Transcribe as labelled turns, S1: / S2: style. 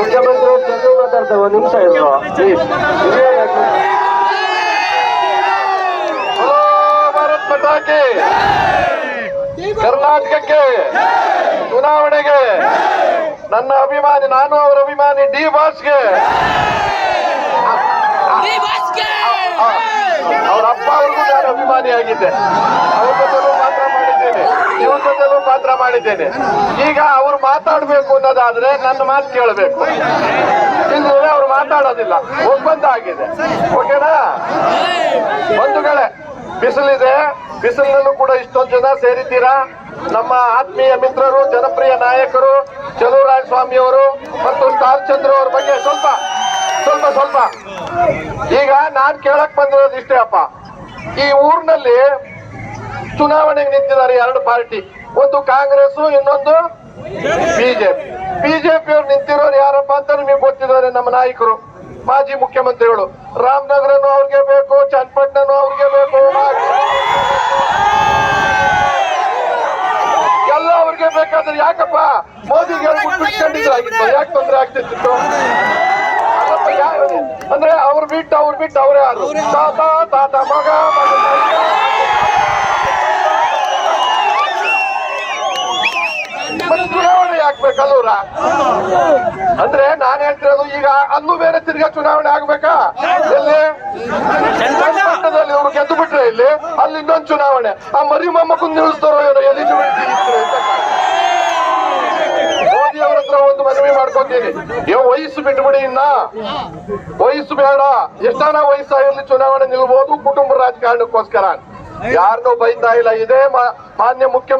S1: ಮುಖ್ಯಮಂತ್ರಿ ಜೊತೆ ಮಾತಾಡ್ತೇವೆ ಒಂದು ನಿಮಿಷ ಇಲ್ವಾ ಪ್ಲೀಸ್
S2: ಭಾರತ್ ಪಟಾಕಿ ಕರ್ನಾಟಕಕ್ಕೆ ಚುನಾವಣೆಗೆ ನನ್ನ ಅಭಿಮಾನಿ ನಾನು ಅವರ ಅಭಿಮಾನಿ ಡಿ ಬಾಸ್ಗೆ ಅವರ ಅಪ್ಪ ಅವ್ರಿಗೂ ನಾನು ಅಭಿಮಾನಿಯಾಗಿದ್ದೆ. ಅವ್ರ ಮಾಡಿದ್ದೇನೆ. ಈಗ ಅವ್ರು ಮಾತಾಡಬೇಕು ಅನ್ನೋದಾದ್ರೆ ನನ್ನ ಮಾತು ಕೇಳಬೇಕು. ಇಲ್ಲದ್ರೆ ಅವ್ರು ಮಾತಾಡೋದಿಲ್ಲ. ಒಪ್ಪಂದ ಆಗಿದೆ. ಓಕೆನಾ? ಬಂಧುಗಳೇ ಬಿಸಿಲಿದೆ. ಬಿಸಿಲಿನಲ್ಲೂ ಕೂಡ ಇಷ್ಟೊಂದು ಜನ ಸೇರಿದ್ದೀರಾ? ನಮ್ಮ ಆತ್ಮೀಯ ಮಿತ್ರರು, ಜನಪ್ರಿಯ ನಾಯಕರು ಚಲುವರಾಯ ಸ್ವಾಮಿಯವರು ಮತ್ತು ಸ್ಟಾರ್ ಚಂದ್ರ ಅವ್ರ ಬಗ್ಗೆ ಸ್ವಲ್ಪ ಸ್ವಲ್ಪ ಸ್ವಲ್ಪ. ಈಗ ನಾನ್ ಕೇಳಕ್ ಬಂದಿರೋದು ಇಷ್ಟೇ ಅಪ್ಪ. ಈ ಊರಿನಲ್ಲಿ ಚುನಾವಣೆಗೆ ನಿಂತಿದ್ದಾರೆ ಎರಡು ಪಾರ್ಟಿ. ಒಂದು ಕಾಂಗ್ರೆಸ್ ಇನ್ನೊಂದು ಬಿಜೆಪಿ. ಬಿಜೆಪಿ ಅವ್ರು ನಿಂತಿರೋರು ಯಾರಪ್ಪ ಅಂತ ನಿಮಗೆ ಗೊತ್ತಿದ್ದಾರೆ ನಮ್ಮ ನಾಯಕರು, ಮಾಜಿ ಮುಖ್ಯಮಂತ್ರಿಗಳು. ರಾಮನಗರನು ಅವ್ರಿಗೆ ಬೇಕು, ಚನ್ನಪಟ್ಟಣನು ಅವ್ರಿಗೆ ಬೇಕು ಎಲ್ಲ ಅವ್ರಿಗೆ ಬೇಕಾದ್ರೆ ಯಾಕಪ್ಪ? ಮೋದಿಗೆ ಬಿಟ್ಕೊಂಡಿದ್ರಾಗಿತ್ತು ಯಾಕೆ ತೊಂದರೆ ಆಗ್ತಿತ್ತು? ಯಾರು? ಅಂದ್ರೆ ಅವ್ರು ಬಿಟ್ಟು ಅವ್ರು ಬಿಟ್ಟು ಅವರೇ ಆದ್ರು. ತಾತ ತಾತ, ಮಗ ಹಾಕ್ಬೇಕಲ್ಲೂರ ಅಂದ್ರೆ ನಾನ್ ಹೇಳ್ತಿರೋದು ಈಗ ಅಲ್ಲೂ ಬೇರೆ ತಿರ್ಗಾ ಚುನಾವಣೆ ಆಗ್ಬೇಕಾ? ಎಲ್ಲಿ? ಚನ್ನಪಟ್ಟಣದಲ್ಲಿ ಇವ್ರು ಗೆದ್ದು ಬಿಟ್ರೆ ಇಲ್ಲಿ ಅಲ್ಲಿ ಇನ್ನೊಂದು ಚುನಾವಣೆ. ಆ ಮರಿ ಮೊಮ್ಮಕ್ಕನ್ ನಿಲ್ಲಿಸ್ತಾರೋ ಏನೋ ಎಲಿಜಿಬಿಲಿಟಿ ಮೋದಿ ಅವ್ರ ಹತ್ರ ಒಂದು ಮನವಿ ಮಾಡ್ಕೊತೀನಿ. ಏ ವಯಸ್ಸು ಬಿಟ್ಬಿಡಿ ಇನ್ನ. ವಯಸ್ಸು ಬೇಡ. ಎಷ್ಟಾನ ವಯಸ್ಸಾಗಿರ್ಲಿ ಚುನಾವಣೆ ನಿಲ್ಬಹುದು ಕುಟುಂಬ ರಾಜಕಾರಣಕ್ಕೋಸ್ಕರ. ಯಾರನ್ನೂ ಬೈತಾ ಇಲ್ಲ. ಇದೇ ಮಾನ್ಯ ಮುಖ್ಯಮಂತ್ರಿ